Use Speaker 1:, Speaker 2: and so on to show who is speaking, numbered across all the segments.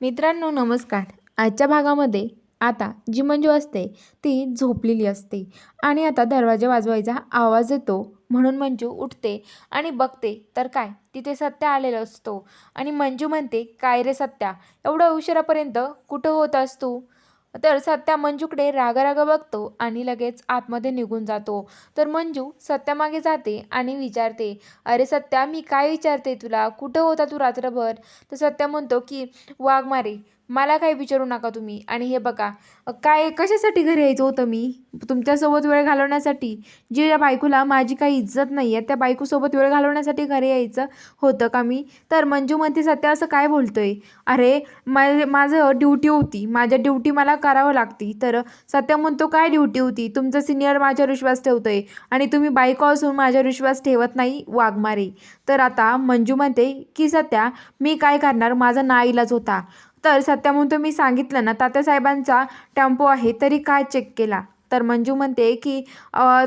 Speaker 1: मित्रांनो नमस्कार. आजच्या भागामध्ये आता जी मंजू असते ती झोपलेली असते आणि आता दरवाजा वाजवायचा आवाज येतो. म्हणून मंजू उठते आणि बघते तर काय? तिथे सत्या आलेला असतो आणि मंजू म्हणते काय रे सत्या? एवढं उशिरापर्यंत कुठं होत असतो तर सत्या मंजूकडे रागारागा बघतो आणि लगेच आतमध्ये निघून जातो. तर मंजू सत्यामागे जाते आणि विचारते अरे सत्या मी काय विचारते तुला? कुठं होता तू रात्रभर? तर सत्या म्हणतो की वाघ मारे मला काही विचारू नका तुम्ही. आणि हे बघा काय कशासाठी घरी यायचं होतं मी? तुमच्यासोबत वेळ घालवण्यासाठी जी या बायकोला माझी काही इज्जत नाही आहे त्या बायकोसोबत वेळ घालवण्यासाठी घरी यायचं होतं का मी? तर मंजू म्हणते सत्या असं काय बोलतोय? अरे मा माझं ड्युटी होती. माझ्या ड्युटी मला करावं लागती. तर सत्या म्हणतो काय ड्युटी होती? तुमचा सिनियर माझ्यावर विश्वास ठेवतो आहे आणि तुम्ही बायको असून माझ्यावर विश्वास ठेवत नाही वाघमारे तर आता मंजू म्हणते की सत्या मी काय करणार? माझा नाईलाज होता. तर सत्या म्हणतो मी सांगितलं ना तात्यासाहेबांचा टेम्पो आहे तरी काय चेक केला? तर मंजू म्हणते की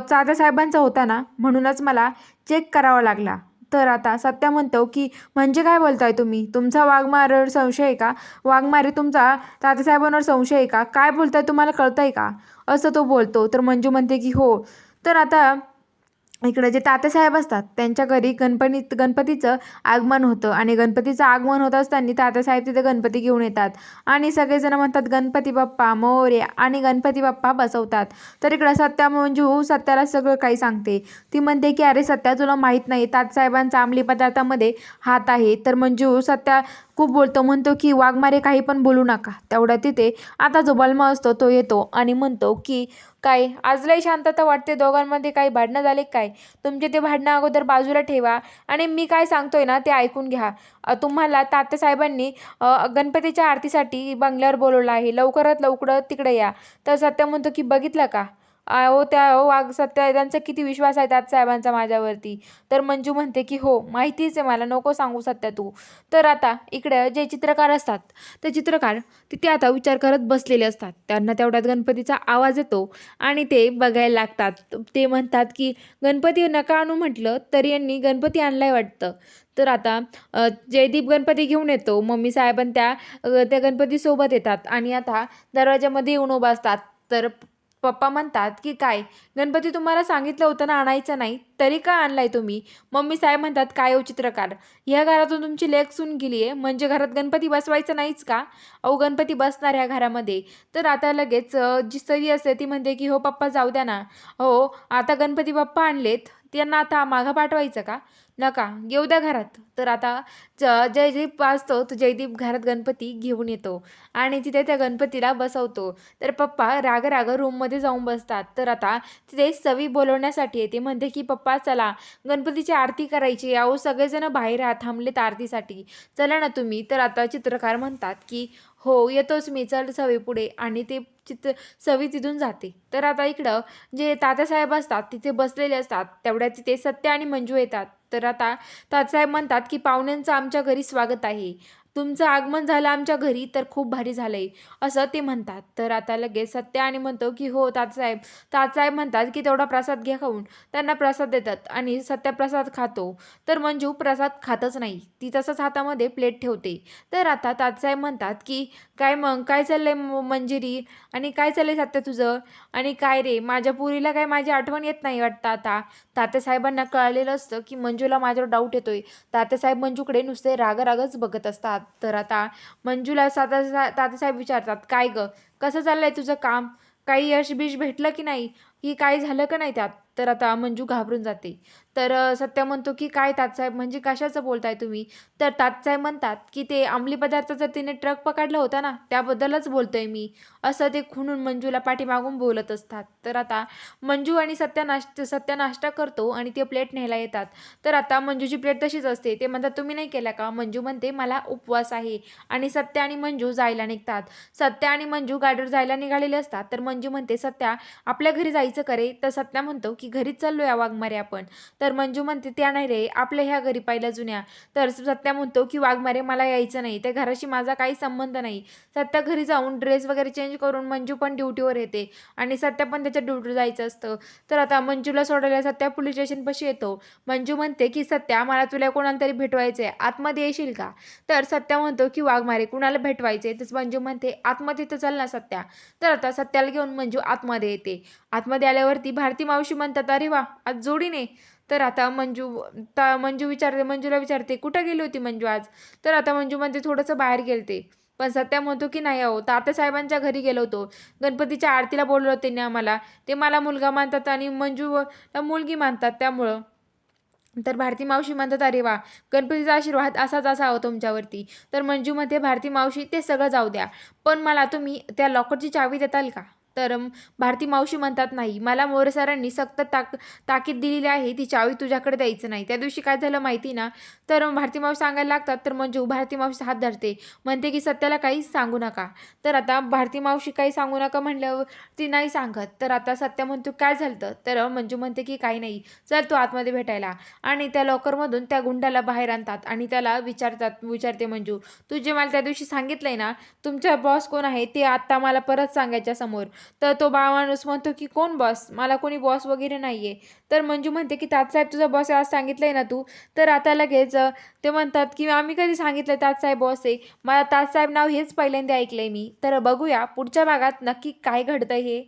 Speaker 1: तात्यासाहेबांचा होता ना म्हणूनच मला चेक करावा लागला. तर आता सत्या म्हणतो की म्हणजे काय बोलताय तुम्ही? तुमचा वाघमारेवर संशय आहे का? वाघमारे तुमचा तात्यासाहेबांवर संशय आहे का? काय बोलताय? तुम्हाला कळतंय का? असं तो बोलतो. तर मंजू म्हणते की हो. तर आता इकडे जे तात्यासाहेब असतात त्यांच्या घरी गणपती गणपतीचं आगमन होतं आणि गणपतीचं आगमन होत असताना तात्यासाहेब तिथे गणपती घेऊन येतात आणि सगळेजण म्हणतात गणपती बाप्पा मोर्या आणि गणपती बाप्पा बसवतात. तर इकडं सत्या मंजू सत्याला सगळं काही सांगते. ती म्हणते की अरे सत्या तुला माहीत नाही तात्यासाहेबांचा अंमली पदार्थामध्ये हात आहे. तर मंजू सत्या खूप बोलतो म्हणतो की वाघमारे काही पण बोलू नका. तेवढ्या तिथे आता जो बलमा असतो तो येतो आणि म्हणतो की काय आज लय शांतता वाटते? दोघांमध्ये काही भांडणं झाले काय? तुमचे ते भांडणं अगोदर बाजूला ठेवा आणि मी काय सांगतोय ना ते ऐकून घ्या. तुम्हाला तात्यासाहेबांनी गणपतीच्या आरतीसाठी बंगल्यावर बोलवलं आहे. लवकरात लवकर तिकडे या. तर सत्य म्हणतो की बघितलं का? अहो त्या अहो वाघ सत्या त्यांचा किती विश्वास आहे तात्यासाहेबांचा माझ्यावरती. तर मंजू म्हणते की हो माहितीच आहे मला नको सांगू सत्या तू. तर आता इकडे जे चित्रकार असतात ते चित्रकार तिथे आता विचार करत बसलेले असतात. त्यांना तेवढ्यात गणपतीचा आवाज येतो आणि ते बघायला लागतात. ते म्हणतात की गणपती नका आणू म्हटलं तरी यांनी गणपती आणलाय वाटतं. तर आता जयदीप गणपती घेऊन येतो. मम्मी साहेबन त्या त्या गणपतीसोबत येतात आणि आता दरवाजामध्ये येऊन उभा असतात. तर पप्पा म्हणतात की काय? गणपती तुम्हाला सांगितलं होतं ना आणायचं नाही तरी का आणलाय तुम्ही? मम्मी साहेब म्हणतात काय हो चित्रकार? ह्या घरातून तुमची लेख सून गेली आहे म्हणजे घरात गणपती बसवायचं नाहीच का? अहो गणपती बसणार ह्या घरामध्ये. तर आता लगेच जी सवी असते ती म्हणते की हो पप्पा जाऊ द्या ना. हो आता गणपती बाप्पा आणलेत त्यांना आता मागं पाठवायचं का? नका घेऊ द्या घरात. तर आता ज जयदीप वाचतो तो जयदीप घरात गणपती घेऊन येतो आणि तिथे त्या गणपतीला बसवतो. तर पप्पा राग राग रूममध्ये जाऊन बसतात. तर आता तिथे सवी बोलवण्यासाठी येते. म्हणते की पप्पा चला गणपतीची आरती करायची अहो सगळेजण बाहेर आहात थांबलेत आरतीसाठी. चला ना तुम्ही. तर आता चित्रकार म्हणतात की हो येतोच मी. चल सवी पुढे. आणि ते चित सवी तिथून जाते. तर आता इकडं जे तात्यासाहेब असतात तिथे बसलेले असतात तेवढ्या तिथे सत्य आणि मंजू येतात. तर आता तात्यासाहेब म्हणतात की पाहुण्यांचं आमच्या घरी स्वागत आहे. तुमचं आगमन झालं आमच्या घरी तर खूप भारी झालंय. असं ते म्हणतात. तर आता लगेच सत्य आणि म्हणतो की हो तातसाहेब. तातसाहेब म्हणतात की तेवढा प्रसाद घ्या खाऊन. त्यांना प्रसाद देतात आणि सत्य प्रसाद खातो. तर मंजू प्रसाद खातच नाही. ती तसंच हातामध्ये प्लेट ठेवते. तर आता तातसाहेब म्हणतात की काय मग? काय चाललंय म- मंजिरी? आणि काय चाललंय सत्य तुझं? आणि काय रे? माझ्या पुरीला काय माझी आठवण येत नाही वाटतं आता? तात्यासाहेबांना कळलेलं असतं की मंजूला माझ्यावर डाऊट येतोय. तात्यासाहेब मंजूकडे नुसते राग रागच बघत असतात. तर आता मंजूला तात्या तातासाहेब विचारतात काय ग? कसं चाललंय तुझं काम? काही यश बिश भेटलं की नाही? की काय झालं का नाही त्यात? तर आता मंजू घाबरून जाते. तर अ, सत्य म्हणतो की काय तात्साहेब? म्हणजे कशाचं बोलताय तुम्ही? तर तात्साहेब म्हणतात की ते अंमली पदार्थाचा तिने ट्रक पकडला होता ना त्याबद्दलच बोलतोय मी. असं ते खुणून मंजूला पाठीमागून बोलत असतात. तर आता मंजू आणि सत्या नाश सत्या नाश्ता करतो आणि ते प्लेट न्यायला येतात. तर आता मंजूची प्लेट तशीच असते. ते म्हणतात तुम्ही नाही केल्या का? मंजू म्हणते मला उपवास आहे. आणि सत्य आणि मंजू जायला निघतात. सत्या आणि मंजू गाडीवर जायला निघालेले असतात. तर मंजू म्हणते सत्या आपल्या घरी जायचं करे तर सत्या म्हणतो की घरीच चाललो या वाघमारे आपण. तर मंजू म्हणते त्या नाही रे आपल्या ह्या घरी पाहिल्या जुन्या. तर सत्या म्हणतो की वाघमारे मला यायचं नाही. त्या घराशी माझा काही संबंध नाही. सत्या घरी जाऊन ड्रेस वगैरे चेंज करून मंजू पण ड्युटीवर येते. आणि सत्या पण त्याच्या ड्युटीवर जायचं असतं. तर आता मंजूला सोडायला सत्या पोलीस स्टेशनपाशी येतो. मंजू म्हणते की सत्या मला तुला कोणाला तरी भेटवायचं आहे आतमध्ये येशील का? तर सत्या म्हणतो की वाघमारे कुणाला भेटवायचे तर मंजू म्हणते आतमध्ये तर चल ना सत्या. तर आता सत्याला घेऊन मंजू आतमध्ये येते. आतमध्ये आल्यावरती भारती मावशी म्हणतात अरे वा आज जोडीने. तर आता मंजू ता मंजू विचारते मंजूला विचारते कुठं गेली होती मंजू आज? तर आता मंजू म्हणते थोडंसं बाहेर गेलते. पण सत्या म्हणतो की नाही अहो तात्यासाहेबांच्या घरी गेलो होतो. गणपतीच्या आरतीला बोललो होते त्यांनी आम्हाला. ते मला मुलगा मानतात आणि मंजू मुलगी मानतात त्यामुळं. तर भारती मावशी म्हणतात अरे वा गणपतीचा आशीर्वाद असाच असावा तुमच्यावरती. तर मंजूमध्ये भारती मावशी ते सगळं जाऊ द्या. पण मला तुम्ही त्या लॉकरची चावी देताल का? तर भारती मावशी म्हणतात नाही मला मोरे सरांनी सक्त ताक ताकीद दिलेली आहे ती चावी तुझ्याकडे द्यायचं नाही. त्या दिवशी काय झालं माहिती ना? तर भारती मावशी सांगायला लागतात तर मंजू भारती मावशी हात धरते म्हणते की सत्याला काहीच सांगू नका. तर आता भारती मावशी काही सांगू नका म्हणल्यावर ती नाही सांगत. तर आता सत्या म्हणतो काय झालं तर मंजू म्हणते की काही नाही चल तू आतमध्ये भेटायला. आणि त्या लॉकरमधून त्या गुंडाला बाहेर आणतात आणि त्याला विचारतात विचारते मंजू तू जे मला त्या दिवशी सांगितलंय ना तुमचा बॉस कोण आहे ते आत्ता मला परत सांगायच्या समोर. तर तो बाळमाणूस म्हणतो की कोण बॉस मला कोणी बॉस वगैरे नाही आहे तर मंजू म्हणते की तातसाहेब तुझा बॉस आज सांगितलंय ना तू? तर आता लगेच ते म्हणतात की आम्ही कधी सांगितलं तातसाहेब बॉस आहे? मला तातसाहेब नाव हेच पहिल्यांदा ऐकलंय मी. तर बघूया पुढच्या भागात नक्की काय घडतंय हे.